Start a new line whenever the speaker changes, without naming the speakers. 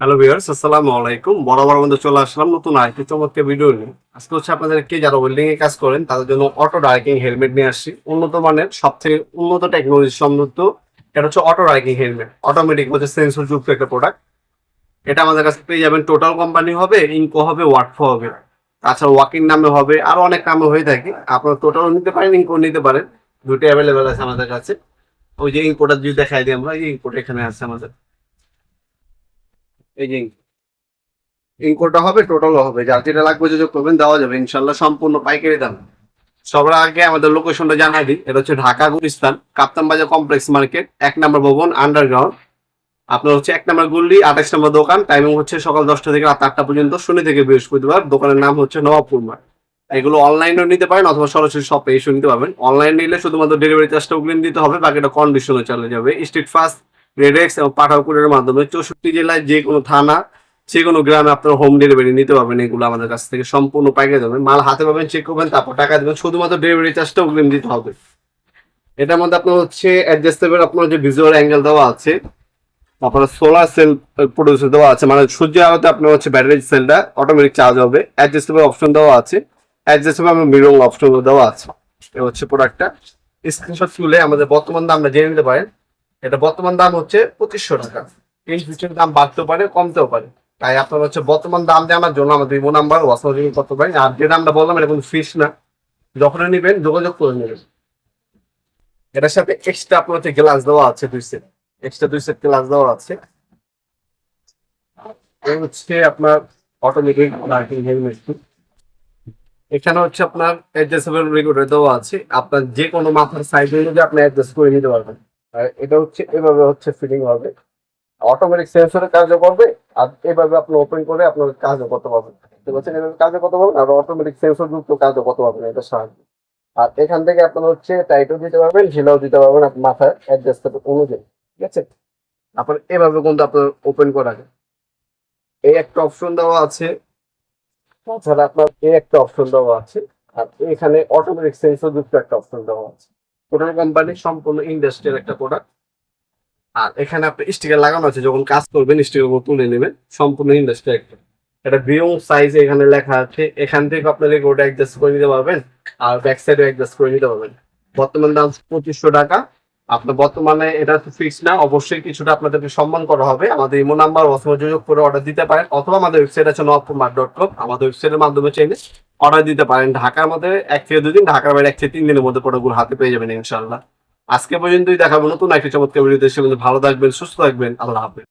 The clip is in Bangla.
হ্যালো ভিউয়ার্স আসসালামু আলাইকুম। বরাবর মধ্যে চলে আসলাম নতুন আরেকটি চমৎকার ভিডিও নিয়ে। আজকে হচ্ছে আপনাদেরকে যারা ওয়েল্ডিং এ কাজ করেন, তাদের জন্য অটো ডার্কিং হেলমেট নিয়ে আসছি। উন্নত মানের সব থেকে উন্নত টেকনোলজি সমৃদ্ধ, এটা হচ্ছে অটো ডার্কিং হেলমেট অটোমেটিক হচ্ছে সেন্সর যুক্ত একটা প্রোডাক্ট এটা আমাদের কাছে পেয়ে যাবেন। টোটাল কোম্পানি হবে ইনকো হবে ওয়াটফো হবে। তাছাড়া ওয়াকিং নামে হবে, আরও অনেক নামে হয়ে থাকে। আপনারা টোটালও নিতে পারেন ইনকো নিতে পারেন। দুটো অ্যাভেলেবেল আছে আমাদের কাছে। ওই যে ইনকোটা যদি দেখাই দিই আমরা, এই ইনকোটা এখানে আছে আমাদের। এই ইনকোটা হবে টোটালও হবে। যার যেটা লাগবে যোগ করবেন, দেওয়া যাবে। ইনশাল্লাহ সম্পূর্ণ পাইকারি দাম। সবার আগে আমাদের লোকেশনটা জানাই দিই। এটা হচ্ছে ঢাকা গুলিস্তান কাপ্তান কমপ্লেক্স মার্কেট এক নম্বর ভবন আন্ডারগ্রাউন্ড আপনার হচ্ছে এক নম্বর গুল্লি আঠাশ নম্বর দোকান। টাইমিং হচ্ছে সকাল দশটা থেকে রাত আটটা পর্যন্ত, শনি থেকে বৃহস্পতিবার। দোকানের নাম হচ্ছে নবাবপুর মার্ট। এগুলো অনলাইনেও নিতে পারেন অথবা সরাসরি শপে এসে নিতে পারবেন। অনলাইন নিলে শুধুমাত্র ডেলিভারি চার্জটা অগ্রিম দিতে হবে, বাকিটা কন্ডিশনে চলে যাবে। স্ট্রিট ফাস্ট রেডেক্স এবং পাঠাকুরের মাধ্যমে চৌষট্টি জেলায় যে কোনো থানা, যে কোনো গ্রামে আপনারা হোম ডেলিভারি নিতে পারবেন। এগুলো আমাদের কাছ থেকে সম্পূর্ণ প্যাকেজ হবে। মাল হাতে পাবেন চেক করবেন, তারপর টাকা দেবেন। শুধুমাত্র ডেলিভারি চার্জটা অগ্রিম দিতে হবে। এটার মধ্যে আপনার হচ্ছে অ্যাডজাস্টেবল আপনার যে ভিজুয়াল অ্যাঙ্গেল দেওয়া আছে তারপরে সোলার সেল প্রডিউস দেওয়া আছে। মানে সূর্যের আলোতে আপনার হচ্ছে ব্যাটারি সেলটা অটোমেটিক চার্জ হবে। অ্যাডজাস্টেবল অপশন দেওয়া আছে। অ্যাডজাস্টেবল আপনার মিরং অপশন দেওয়া আছে। এ হচ্ছে প্রোডাক্টটা স্ক্রিনশট তুলে আমাদের বর্তমান দামটা জেনে নিতে পারেন। এটা বর্তমান দাম হচ্ছে পঁচিশশো টাকা। এই ফিচার দাম বাড়তেও পারে, কমতেও পারে। তাই আপনার হচ্ছে বর্তমান দাম জানার জন্য আমাদের ইমো নাম্বার হোয়াটসঅ্যাপ করতে পারেন। আর যে দামটা বললাম, এটা কোনো ফিস না। যখনই নেবেন, যোগাযোগ করে নেবেন। এটার সাথে এক্সট্রা আপনার হচ্ছে গ্লাস দেওয়া আছে দুই সেট এক্সট্রা দুই সেট গ্লাস দেওয়া আছে। হচ্ছে আপনার অটোমেটিক হেলমেট এখানে হচ্ছে আপনার অ্যাডজাস্টেবল রেগুলেটর দেওয়া আছে। আপনার যে কোনো মাথার সাইজ অনুযায়ী আপনি অ্যাডজাস্ট করে নিতে পারবেন। আর এটা হচ্ছে, এভাবে হচ্ছে ফিটিং হবে। অটোমেটিক সেন্সরের কাজও করবে, আর এভাবে আপনি ওপেন করে আপনার কাজও করতে পারবেন। ঠিক আছে এভাবে কাজও করতে পারবেন, আর অটোমেটিক সেন্সর যুক্ত কাজও করতে পারবেন এটা সাহায্য। আর এখান থেকে আপনার হচ্ছে টাইটও দিতে পারবেন ঢিলাও দিতে পারবেন আপনার মাথায় অ্যাডজাস্ট অনুযায়ী, ঠিক আছে? আপনার এভাবে কিন্তু আপনার ওপেন করা যায়। এই একটা অপশন দেওয়া আছে, তাছাড়া আপনার এই একটা অপশন দেওয়া আছে, আর এখানে অটোমেটিক সেন্সর যুক্ত একটা অপশন দেওয়া আছে। টোটাল কোম্পানি সম্পূর্ণ ইন্ডাস্ট্রিয়াল একটা প্রোডাক্ট আর এখানে আপনি স্টিকার লাগানো আছে, যখন কাজ করবেন স্টিকার তুলে নেবেন, সম্পূর্ণ ইন্ডাস্ট্রি একটা। এটা বিয়ং সাইজ এখানে লেখা আছে, এখান থেকে আপনার রেকর্ড অ্যাডজাস্ট করে নিতে পারবেন, আর ব্যাক সাইডও অ্যাডজাস্ট করে নিতে পারবেন। বর্তমান দাম পঁচিশশো টাকা। আপনার বর্তমানে এটা তো ফিক্স না, অবশ্যই কিছুটা আপনাদেরকে সম্মান করা হবে। আমাদের ইমো নাম্বার অথবা যোগাযোগ করে অর্ডার দিতে পারেন, অথবা আমাদের ওয়েবসাইট আছে নবপুর মার্ট ডট কম আমাদের ওয়েবসাইটের মাধ্যমে চাইলে অর্ডার দিতে পারেন। ঢাকার মধ্যে এক থেকে দুদিন ঢাকার বাইরে এক থেকে তিন দিনের মধ্যে প্রোডাক্টগুলো হাতে পেয়ে যাবেন ইনশাল্লাহ আজকে পর্যন্তই দেখাবো নতুন একটি চমৎকার ভিডিওতে সে ভালো থাকবেন, সুস্থ থাকবেন, আল্লাহ হাফেজ।